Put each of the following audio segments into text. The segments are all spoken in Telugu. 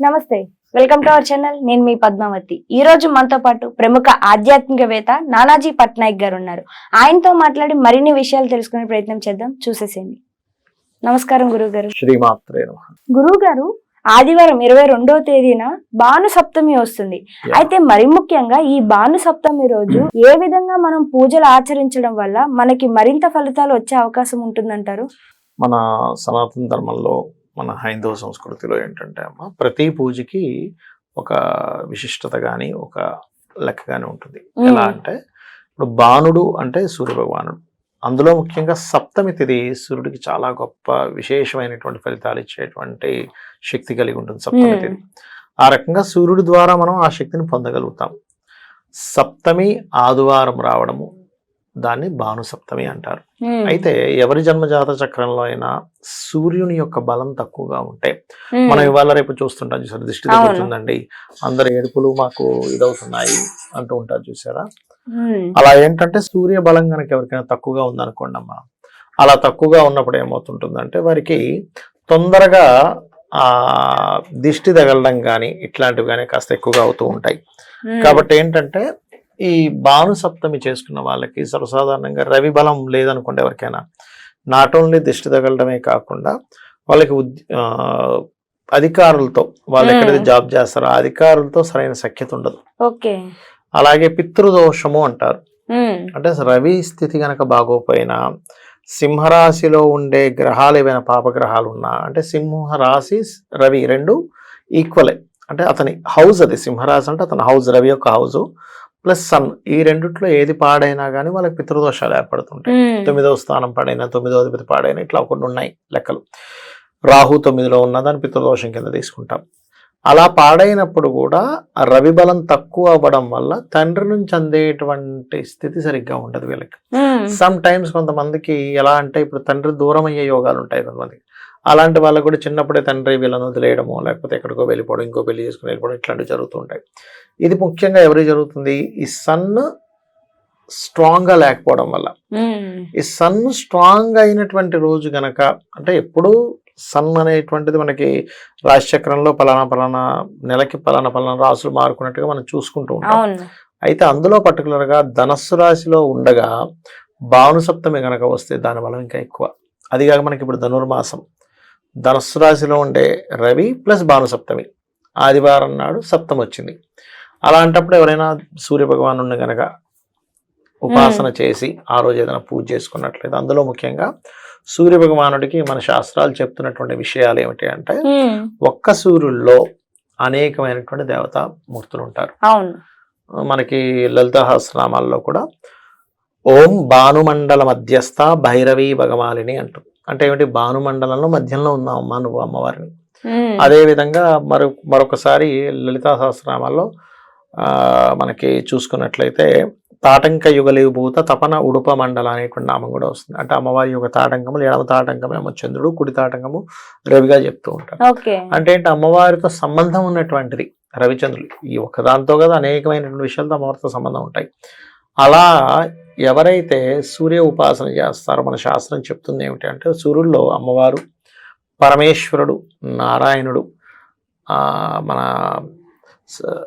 నమస్తే వెల్కమ్ టు అవర్ ఛానల్ నేను మీ పద్మావతి. ఈ రోజు మనతో పాటు ప్రముఖ ఆధ్యాత్మికవేత్త నానాజీ పట్నాయక్ గారు ఉన్నారు. ఆయనతో మాట్లాడి మరిన్ని విషయాలు తెలుసుకునే ప్రయత్నం చేద్దాం. చూసేసేయండి. నమస్కారం గురువు గారు. గురువు గారు ఆదివారం ఇరవై రెండవ తేదీన భాను సప్తమి వస్తుంది అయితే మరి ముఖ్యంగా ఈ భాను సప్తమి రోజు ఏ విధంగా మనం పూజలు ఆచరించడం వల్ల మనకి మరింత ఫలితాలు వచ్చే అవకాశం ఉంటుందంటారు? మన సనాతన ధర్మంలో మన హైందవ సంస్కృతిలో ఏంటంటే అమ్మ ప్రతి పూజకి ఒక విశిష్టత కానీ ఒక లెక్క కానీ ఉంటుంది. ఎలా అంటే ఇప్పుడు బాణుడు అంటే సూర్య భగవానుడు అందులో ముఖ్యంగా సప్తమి తిథి సూర్యుడికి చాలా గొప్ప విశేషమైనటువంటి ఫలితాలు ఇచ్చేటువంటి శక్తి కలిగి ఉంటుంది సప్తమి. తిథి ఆ రకంగా సూర్యుడి ద్వారా మనం ఆ శక్తిని పొందగలుగుతాం సప్తమి ఆదివారం రావడము దాన్ని భాను సప్తమి అంటారు అయితే ఎవరి జన్మజాత చక్రంలో అయినా సూర్యుని యొక్క బలం తక్కువగా ఉంటే మనం ఇవాళ రేపు చూస్తుంటాం చూసారు? దిష్టి. తగ్గుతుందండి అందరు ఏడుపులు మాకు ఇదవుతున్నాయి అంటూ ఉంటారు చూసారా? అలా ఏంటంటే సూర్య బలం కనుక ఎవరికైనా తక్కువగా ఉందనుకోండి అమ్మా అలా తక్కువగా ఉన్నప్పుడు ఏమవుతుంటుందంటే వారికి తొందరగా ఆ దిష్టి తగలడం కానీ ఇట్లాంటివి కానీ కాస్త ఎక్కువగా అవుతూ ఉంటాయి. కాబట్టి ఏంటంటే ఈ భాను సప్తమి చేసుకున్న వాళ్ళకి సర్వసాధారణంగా రవి బలం లేదనుకోండి ఎవరికైనా. నాట్ ఓన్లీ దిష్టి తగలడమే కాకుండా వాళ్ళకి అధికారులతో వాళ్ళు ఎక్కడైతే. జాబ్ చేస్తారో అధికారులతో సరైన సఖ్యత ఉండదు. ఓకే. అలాగే పితృదోషము అంటారు. అంటే రవి స్థితి గనక బాగోపోయినా సింహరాశిలో ఉండే గ్రహాలు ఏవైనా పాపగ్రహాలు ఉన్నా అంటే సింహరాశి రవి రెండు ఈక్వలే అంటే అతని హౌస్ అది. సింహరాశి అంటే అతని హౌస్ రవి యొక్క హౌస్ ప్లస్ సన్ ఈ రెండిట్లో ఏది పాడైనా కానీ వాళ్ళకి పితృదోషాలు ఏర్పడుతుంటాయి. తొమ్మిదవ స్థానం పాడైనా తొమ్మిదవ అధిపతి పాడైనా ఇట్లా కొన్ని ఉన్నాయి లెక్కలు. రాహు తొమ్మిదిలో ఉన్న దాన్ని పితృదోషం కింద తీసుకుంటాం. అలా పాడైనప్పుడు కూడా రవి బలం తక్కువ అవ్వడం వల్ల తండ్రి నుంచి అందేటువంటి స్థితి సరిగ్గా ఉండదు వీళ్ళకి. సమ్ టైమ్స్ కొంతమందికి ఎలా అంటే ఇప్పుడు తండ్రి దూరం అయ్యే యోగాలు ఉంటాయి కొంతమందికి. అలాంటి వాళ్ళకు కూడా చిన్నప్పుడే తండ్రి వీళ్ళని వదిలేయడము లేకపోతే ఎక్కడికో వెళ్ళిపోవడం ఇంకో పెళ్ళి చేసుకుని వెళ్ళిపోవడం ఇట్లాంటివి జరుగుతూ ఉంటాయి. ఇది ముఖ్యంగా ఎవరికి జరుగుతుంది? ఈ సన్ స్ట్రాంగ్గా లేకపోవడం వల్ల. ఈ సన్ స్ట్రాంగ్ అయినటువంటి రోజు గనక అంటే ఎప్పుడు సన్ అనేటువంటిది మనకి రాశిచక్రంలో పలానా పలానా నెలకి పలానా పలానా రాసులు మారుకున్నట్టుగా మనం చూసుకుంటూ ఉంటాం. అయితే అందులో particular గా ధనస్సు రాశిలో ఉండగా భాను సప్తమి గనక వస్తే దాని బలం ఇంకా ఎక్కువ. అది కాక మనకి ఇప్పుడు ధనుర్మాసం. ధనస్సు రాశిలో ఉండే రవి ప్లస్ భాను సప్తమి ఆదివారం నాడు సప్తమి వచ్చింది. అలాంటప్పుడు ఎవరైనా సూర్య భగవాను గనక ఉపాసన చేసి ఆ రోజు ఏదైనా పూజ చేసుకున్నట్లయితే అందులో ముఖ్యంగా సూర్య భగవానుడికి మన శాస్త్రాలు చెప్తున్నటువంటి విషయాలు ఏమిటి అంటే ఒక్క సూర్యుల్లో అనేకమైనటువంటి దేవతా మూర్తులు ఉంటారు. మనకి లలిత సహస్రనామాల్లో కూడా ఓం భానుమండల మధ్యస్థ భైరవి భగవాలిని అంటుంది అంటే ఏమిటి? భానుమండలంలో మధ్యంలో ఉన్నాం అమ్మా నువ్వు అమ్మవారిని. ఉమ్, అదే విధంగా మరొ మరొకసారి లలితా సహస్రనామాల్లో మనకి చూసుకున్నట్లయితే తాటంక యుగలిభూత తపన ఉడుప మండల అనేటువంటి నామం కూడా వస్తుంది. అంటే అమ్మవారి యొక్క తాటంకము ఎడమ తాటంకం ఏమో చంద్రుడు కుడి తాటంకము రవిగా చెప్తూ ఉంటారు. అంటే ఏంటి? అమ్మవారితో సంబంధం ఉన్నటువంటిది రవిచంద్రులు ఈ ఒక్కదాంతో కదా అనేకమైనటువంటి విషయాలతో అమ్మవారితో సంబంధం ఉంటాయి. అలా ఎవరైతే సూర్య ఉపాసన చేస్తారో మన శాస్త్రం చెప్తుంది ఏమిటి అంటే సూర్యుల్లో అమ్మవారు పరమేశ్వరుడు నారాయణుడు మన స-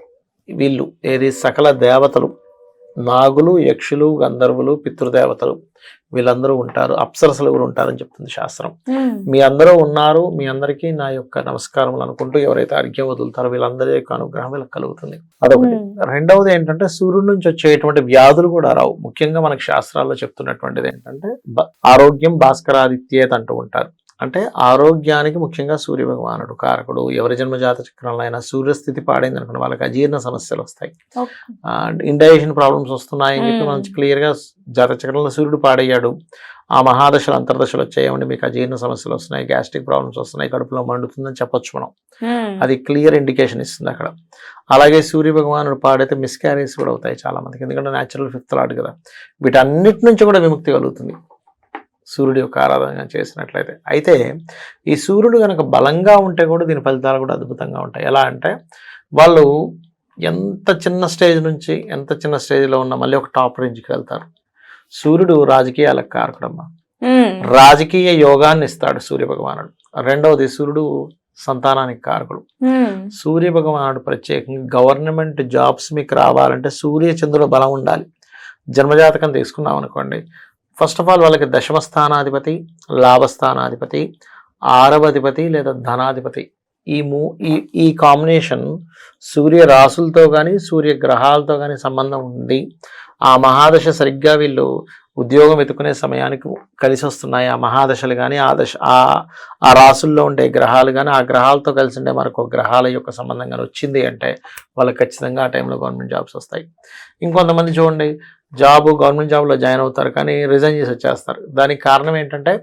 వీళ్ళు ఏది సకల దేవతలు నాగులు యక్షులు గంధర్వులు పితృదేవతలు వీళ్ళందరూ ఉంటారు. అప్సరసలు కూడా ఉంటారని చెప్తుంది శాస్త్రం. మీ అందరూ ఉన్నారు మీ అందరికీ నా యొక్క నమస్కారములు అనుకుంటూ ఎవరైతే అర్ఘ్యం వదులుతారో వీళ్ళందరి యొక్క అనుగ్రహం వీళ్ళకి కలుగుతుంది. అదొకటి. రెండవది ఏంటంటే సూర్యుడి నుంచి వచ్చేటువంటి వ్యాధులు కూడా రావు. ముఖ్యంగా మనకి శాస్త్రాల్లో చెప్తున్నటువంటిది ఏంటంటే ఆరోగ్యం భాస్కరాదిత్యేత్ అంటూ ఉంటారు. అంటే ఆరోగ్యానికి ముఖ్యంగా సూర్య భగవానుడు కారకుడు ఎవరి జన్మజాత చక్రంలో అయినా సూర్యస్థితి పాడైంది అనుకోండి వాళ్ళకి అజీర్ణ సమస్యలు వస్తాయి. ఇండైజెషన్ ప్రాబ్లమ్స్ వస్తున్నాయని చెప్పి మ్మ్. మనం క్లియర్గా జాతక చక్రంలో సూర్యుడు పాడయ్యాడు. ఆ మహాదశలు అంతర్దశలు వచ్చాయేమండి మీకు అజీర్ణ సమస్యలు వస్తున్నాయి గ్యాస్ట్రిక్ ప్రాబ్లమ్స్ వస్తున్నాయి కడుపులో మండుతుందని చెప్పొచ్చు మనం. అది క్లియర్ ఇండికేషన్ ఇస్తుంది అక్కడ. అలాగే సూర్య భగవానుడు పాడైతే మిస్క్యారేజ్ కూడా అవుతాయి చాలా మందికి ఎందుకంటే న్యాచురల్ ఫిఫ్త్ లాడ్ కదా. వీటన్నిటి నుంచి కూడా విముక్తి కలుగుతుంది. సూర్యుడి యొక్క ఆరాధన చేసినట్లయితే. అయితే ఈ సూర్యుడు కనుక బలంగా ఉంటే కూడా దీని ఫలితాలు కూడా అద్భుతంగా ఉంటాయి. ఎలా అంటే వాళ్ళు ఎంత చిన్న స్టేజ్ నుంచి ఎంత చిన్న స్టేజ్లో ఉన్న మళ్ళీ ఒక టాప్ రేంజ్కి వెళ్తారు. సూర్యుడు రాజకీయాలకు కారకుడమ్మా రాజకీయ యోగాన్ని ఇస్తాడు సూర్య భగవానుడు రెండవది సూర్యుడు సంతానానికి కారకుడు. సూర్య భగవానుడు ప్రత్యేకంగా గవర్నమెంట్ జాబ్స్ మీకు రావాలంటే సూర్య చంద్రుల బలం ఉండాలి. జన్మజాతకం తీసుకున్నాం అనుకోండి ఫస్ట్ ఆఫ్ ఆల్ వాళ్ళకి దశమస్థానాధిపతి లాభస్థానాధిపతి ఆరవధిపతి లేదా ధనాధిపతి. ఈ మూ ఈ ఈ కాంబినేషన్ సూర్య రాసులతో కానీ సూర్య గ్రహాలతో కానీ సంబంధం ఉంది. ఆ మహాదశ సరిగ్గా వీళ్ళు ఉద్యోగం వెతుకునే సమయానికి కలిసి వస్తున్నాయి. ఆ మహాదశలు కానీ ఆ దశ ఆ ఆ రాసుల్లో ఉండే గ్రహాలు కానీ ఆ గ్రహాలతో కలిసి ఉండే మరొక గ్రహాల యొక్క సంబంధం కానీ వచ్చింది అంటే వాళ్ళకి ఖచ్చితంగా ఆ టైంలో గవర్నమెంట్ జాబ్స్ వస్తాయి. ఇంకొంతమంది చూడండి జాబ్ గవర్నమెంట్ జాబ్లో జాయిన్ అవుతారు కానీ రిజైన్ చేసి వచ్చేస్తారు. దానికి కారణం ఏంటంటే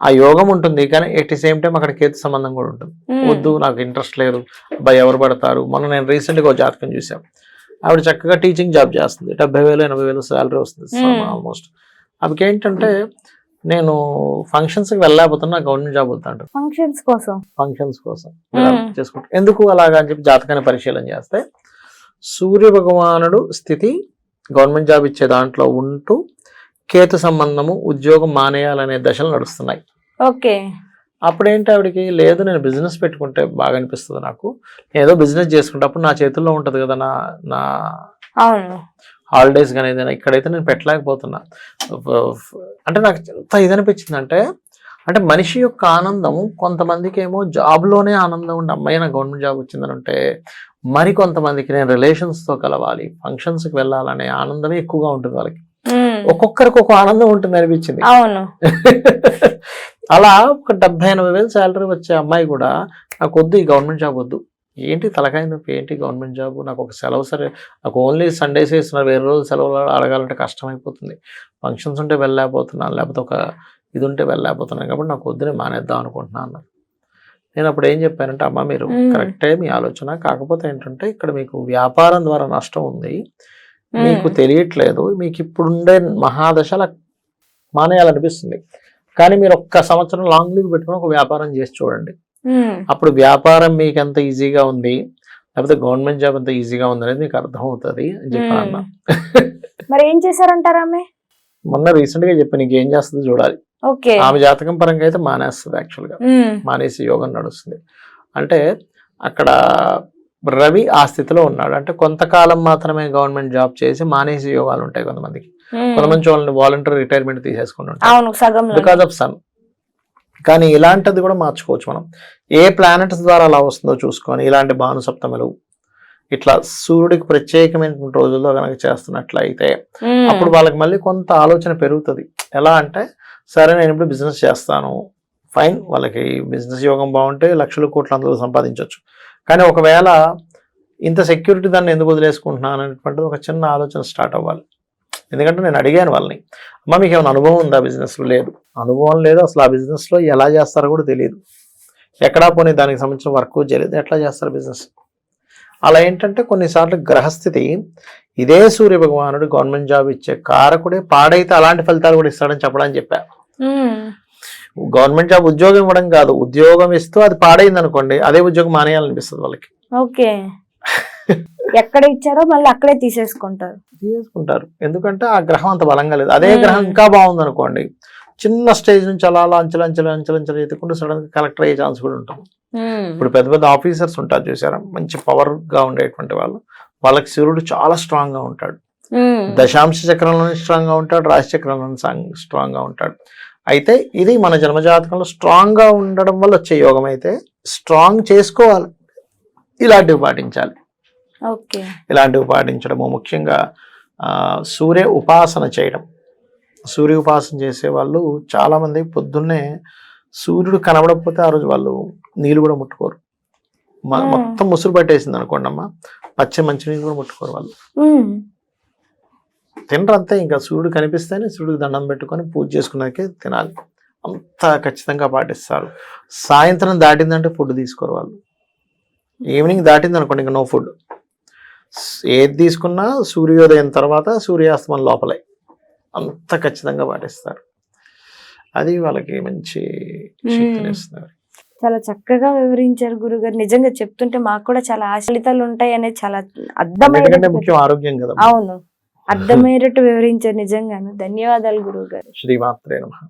ఆ యోగం ఉంటుంది కానీ ఎట్ ది సేమ్ టైం అక్కడ కేతు సంబంధం కూడా ఉంటుంది. వద్దు నాకు ఇంట్రెస్ట్ లేదు అబ్బాయి ఎవరు పడతారు? మొన్న నేను రీసెంట్గా ఒక జాతకం చూసాం ఆవిడ చక్కగా టీచింగ్ జాబ్ చేస్తుంది. డెబ్బై వేలు ఎనభై వేలు శాలరీ వస్తుంది. ఆల్మోస్ట్ ఆమెకి ఏంటంటే నేను ఫంక్షన్స్కి వెళ్ళలేకపోతున్నా గవర్నమెంట్ జాబ్ వద్దంట ఫంక్షన్స్ కోసం? ఫంక్షన్స్ కోసం. చేసుకుంటా. ఎందుకు అలాగా అని చెప్పి జాతకాన్ని పరిశీలన చేస్తే సూర్య భగవానుడు స్థితి గవర్నమెంట్ జాబ్ ఇచ్చే దాంట్లో ఉంటూ కేతు సంబంధము ఉద్యోగం మానేయాలనే దశలు నడుస్తున్నాయి. ఓకే. అప్పుడు ఏంటి ఆవిడకి? లేదు నేను బిజినెస్ పెట్టుకుంటే బాగా అనిపిస్తుంది నాకు. ఏదో బిజినెస్ చేసుకుంటే అప్పుడు నా చేతుల్లో ఉంటుంది కదా నా నా అవును. హాలిడేస్ కానీ ఏదైనా ఇక్కడైతే నేను పెట్టలేకపోతున్నా. అంటే నాకు ఎంత ఇది అనిపించిందంటే అంటే మనిషి యొక్క ఆనందం కొంతమందికి ఏమో జాబ్లోనే ఆనందం ఉండి అమ్మాయి నాకు గవర్నమెంట్ జాబ్ వచ్చిందని అంటే మరి కొంతమందికి నేను రిలేషన్స్తో కలవాలి ఫంక్షన్స్కి వెళ్ళాలనే ఆనందమే ఎక్కువగా ఉంటుంది వాళ్ళకి. ఒక్కొక్కరికి ఒక ఆనందం ఉంటుంది అనిపించింది. అవును. అలా ఒక డెబ్బై ఎనభై వేలు శాలరీ వచ్చే అమ్మాయి కూడా నాకు వద్దు ఈ గవర్నమెంట్ జాబ్ వద్దు. ఏంటి తలకాయ నొప్పి? ఏంటి గవర్నమెంట్ జాబ్? నాకు ఒక సెలవు సరే నాకు ఓన్లీ సండేస్ ఇస్తున్నారు వేరే రోజు సెలవులు అడగాలంటే కష్టమైపోతుంది. ఫంక్షన్స్ ఉంటే వెళ్ళలేకపోతున్నాను. లేకపోతే ఒక ఇది ఉంటే వెళ్ళలేకపోతున్నాను కాబట్టి నాకు వద్దు నేను మానేద్దాం అనుకుంటున్నాను అన్నారు. నేను అప్పుడు ఏం చెప్పానంటే అమ్మ మీరు. కరెక్టే మీ ఆలోచన. కాకపోతే ఏంటంటే ఇక్కడ మీకు వ్యాపారం ద్వారా నష్టం ఉంది. మీకు తెలియట్లేదు. మీకు ఇప్పుడుండే మహాదశ అలా మానేయాలనిపిస్తుంది. కానీ మీరు ఒక్క సంవత్సరం లాంగ్ లీవ్ పెట్టుకుని ఒక వ్యాపారం చేసి చూడండి. అప్పుడు వ్యాపారం మీకు ఎంత ఈజీగా ఉంది లేకపోతే గవర్నమెంట్ జాబ్ ఎంత ఈజీగా ఉంది అనేది మీకు అర్థం అవుతుంది అని చెప్పాను మరి ఏం చేశారంటారా మొన్న రీసెంట్గా చెప్పి నీకు ఏం చేస్తుందో చూడాలి. ఓకే. ఆమె జాతకం పరంగా అయితే మానేస్తుంది యాక్చువల్గా. మానేసి యోగం నడుస్తుంది. అంటే అక్కడ రవి ఆ స్థితిలో ఉన్నాడు. అంటే కొంతకాలం మాత్రమే గవర్నమెంట్ జాబ్ చేసి మానేసి యోగాలు ఉంటాయి కొంతమందికి. కొంతమంది వాళ్ళని వాలంటీర్ రిటైర్మెంట్ సగంలో బికాస్ ఆఫ్ సన్ కానీ ఇలాంటిది కూడా మార్చుకోవచ్చు మనం. ఏ ప్లానెట్స్ ద్వారా అలా వస్తుందో చూసుకొని ఇలాంటి భాను సప్తములు ఇట్లా సూర్యుడికి ప్రత్యేకమైన రోజుల్లో కనుక చేస్తున్నట్లయితే ఉమ్, అప్పుడు వాళ్ళకి మళ్ళీ కొంత ఆలోచన పెరుగుతుంది. ఎలా అంటే సరే నేను ఇప్పుడు బిజినెస్ చేస్తాను. ఫైన్ వాళ్ళకి బిజినెస్ యోగం బాగుంటే లక్షల కోట్ల అందులో సంపాదించవచ్చు కానీ ఒకవేళ ఇంత సెక్యూరిటీ దాన్ని ఎందుకు వదిలేసుకుంటున్నాను అనేటువంటిది ఒక చిన్న ఆలోచన స్టార్ట్ అవ్వాలి. ఎందుకంటే నేను అడిగాను వాళ్ళని అమ్మ మీకు ఏమైనా అనుభవం ఉందా బిజినెస్లో? లేదు. అనుభవం లేదు అసలు ఆ బిజినెస్లో ఎలా చేస్తారో కూడా తెలియదు ఎక్కడా పోనీ దానికి సంబంధించిన వర్క్ చేయలేదు ఎట్లా చేస్తారు బిజినెస్? అలా ఏంటంటే కొన్నిసార్లు గ్రహస్థితి ఇదే సూర్య భగవానుడు గవర్నమెంట్ జాబ్ ఇచ్చే కారకుడే పాడైతే అలాంటి ఫలితాలు కూడా ఇస్తాడని చెప్పడానికి చెప్పా. గవర్నమెంట్ జాబ్ ఉద్యోగం ఇవ్వడం కాదు ఉద్యోగం ఇస్తూ అది పాడైంది అనుకోండి అదే ఉద్యోగం మానేయాలనిపిస్తుంది వాళ్ళకి. ఓకే. ఎక్కడ ఇచ్చారో మళ్ళీ అక్కడే తీసేసుకుంటారు. తీసుకుంటారు ఎందుకంటే ఆ గ్రహం అంత బలంగా లేదు. అదే. గ్రహం ఇంకా బాగుంది అనుకోండి చిన్న స్టేజ్ నుంచి అలా అలా అంచెలు అంచెలు అంచెలు అంచెలు ఎత్తుకుంటూ సడన్గా కలెక్టర్ అయ్యే ఛాన్స్ కూడా ఉంటుంది ఇప్పుడు పెద్ద పెద్ద ఆఫీసర్స్ ఉంటారు చూసారా? మంచి పవర్గా ఉండేటువంటి వాళ్ళు. వాళ్ళకి సూర్యుడు చాలా స్ట్రాంగ్గా ఉంటాడు. దశాంశ చక్రంలోనే స్ట్రాంగ్గా ఉంటాడు. రాశి చక్రంలోనే స్ట్రాంగ్గా ఉంటాడు. అయితే ఇది మన జన్మజాతకంలో స్ట్రాంగ్గా ఉండడం వల్ల వచ్చే యోగం అయితే స్ట్రాంగ్ చేసుకోవాలి. ఇలాంటివి పాటించాలి. ఓకే. ఇలాంటివి పాటించడము ముఖ్యంగా సూర్య ఉపాసన చేయడం. సూర్య ఉపాసన చేసే వాళ్ళు చాలా మంది పొద్దున్నే సూర్యుడు కనబడకపోతే ఆ రోజు వాళ్ళు నీళ్ళు కూడా ముట్టుకోరు. మొత్తం ముసురు పట్టేసింది అనుకోండి అమ్మ పచ్చి మంచినీళ్ళు కూడా ముట్టుకోరు వాళ్ళు. ఉమ్, తినరు అంతే ఇంకా సూర్యుడు కనిపిస్తేనే సూర్యుడికి దండం పెట్టుకొని పూజ చేసుకున్నాకే తినాలి. అంత ఖచ్చితంగా పాటిస్తారు. సాయంత్రం దాటిందంటే ఫుడ్ తీసుకోరు వాళ్ళు. ఈవినింగ్ దాటింది అనుకోండి ఇంకా నో ఫుడ్. ఏది తీసుకున్నా సూర్యోదయం తర్వాత సూర్యాస్తమం లోపలే. అంత ఖచ్చితంగా పాటిస్తారు. అది వాళ్ళకి మంచి చాలా చక్కగా వివరించారు గురుగారు. నిజంగా చెప్తుంటే మాకు కూడా చాలా ఆశ ఫలితాలు ఉంటాయి అనేది చాలా అర్థమయ్యేటట్టు ముఖ్యం ఆరోగ్యం కదా. అవును. అర్థమయ్యేటట్టు వివరించారు నిజంగాను. ధన్యవాదాలు గురువు గారు శ్రీమాత్రే నమ.